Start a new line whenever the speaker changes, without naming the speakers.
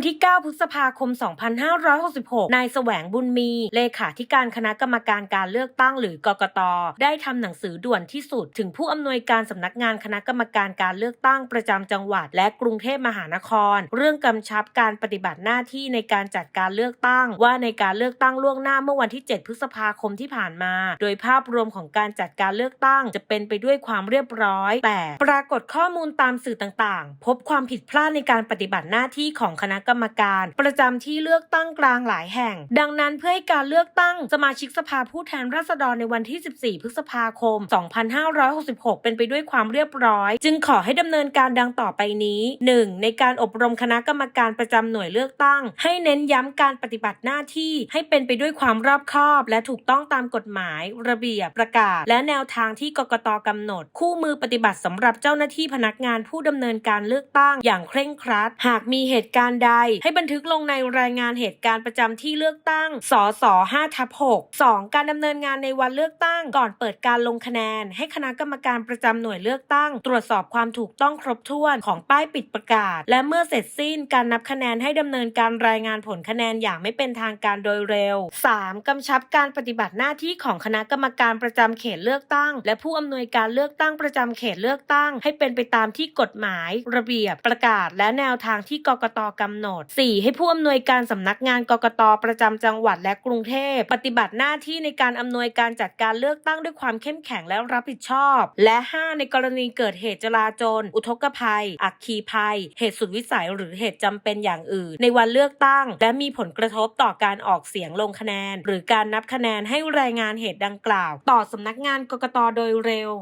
วันที่ 9 พฤษภาคม 2566 นายแสวงบุญมี เลขาธิการคณะกรรมการการเลือกตั้งหรือกกต ได้ทำหนังสือด่วนที่สุด ถึงผู้อำนวยการสำนักงานคณะกรรมการการเลือกตั้งประจำจังหวัด และกรุงเทพมหานคร เรื่องกำชับการปฏิบัติหน้าที่ในการจัดการเลือกตั้ง ว่าในการเลือกตั้งล่วงหน้าเมื่อวันที่ 7 พฤษภาคมที่ผ่านมา โดยภาพรวมของการจัดการเลือกตั้ง จะเป็นไปด้วยความเรียบร้อย แต่ปรากฏข้อมูลตามสื่อต่างๆ พบความผิดพลาดในการปฏิบัติหน้าที่ของคณะกรรมการ ประจำที่เลือกตั้งกลางหลายแห่ง ดังนั้นเพื่อให้การเลือกตั้งสมาชิกสภาผู้แทนราษฎรในวันที่ 14 พฤษภาคม 2566 เป็นไปด้วยความเรียบร้อย จึงขอให้ดำเนินการดังต่อไปนี้ 1. ในการอบรมคณะกรรมการประจำหน่วยเลือกตั้ง ให้เน้นย้ำการปฏิบัติหน้าที่ให้เป็นไปด้วยความรอบคอบ และถูกต้องตามกฎหมาย ระเบียบประกาศ และแนวทางที่กกตกำหนด คู่มือปฏิบัติสำหรับเจ้าหน้าที่พนักงานผู้ดำเนินการเลือกตั้งอย่างเคร่งครัด หากมีเหตุการณ์ใดให้บันทึกลงในรายงานเหตุการณ์ประจำที่เลือกตั้ง สส5ทับ6 2. การดำเนินงานในวันเลือกตั้ง ก่อนเปิดการลงคะแนน ให้คณะกรรมการประจำหน่วยเลือกตั้ง ตรวจสอบความถูกต้องครบถ้วนของป้ายปิดประกาศ และเมื่อเสร็จสิ้นการนับคะแนนให้ดำเนินการรายงานผลคะแนนอย่างไม่เป็นทางการโดยเร็ว 3. กำชับการปฏิบัติหน้าที่ของคณะกรรมการประจำเขตเลือกตั้ง และผู้อำนวยการเลือกตั้งประจำเขตเลือกตั้ง ให้เป็นไปตามที่กฎหมาย ระเบียบประกาศ และแนวทางที่กกตกำหนด 4. ให้ผู้อำนวยการสำนักงานกกตประจำจังหวัดและกรุงเทพ ปฏิบัติหน้าที่ในการอำนวยการจัดการเลือกตั้งด้วยความเข้มแข็งและรับผิดชอบ และ 5. ในกรณีเกิดเหตุจลาจลอุทกภัย อัคคีภัย เหตุสุดวิสัยหรือเหตุจำเป็นอย่างอื่น ในวันเลือกตั้ง และมีผลกระทบต่อการออกเสียงลงคะแนน หรือการนับคะแนนให้รายงานเหตุดังกล่าว ต่อสำนักงานกกตโดยเร็ว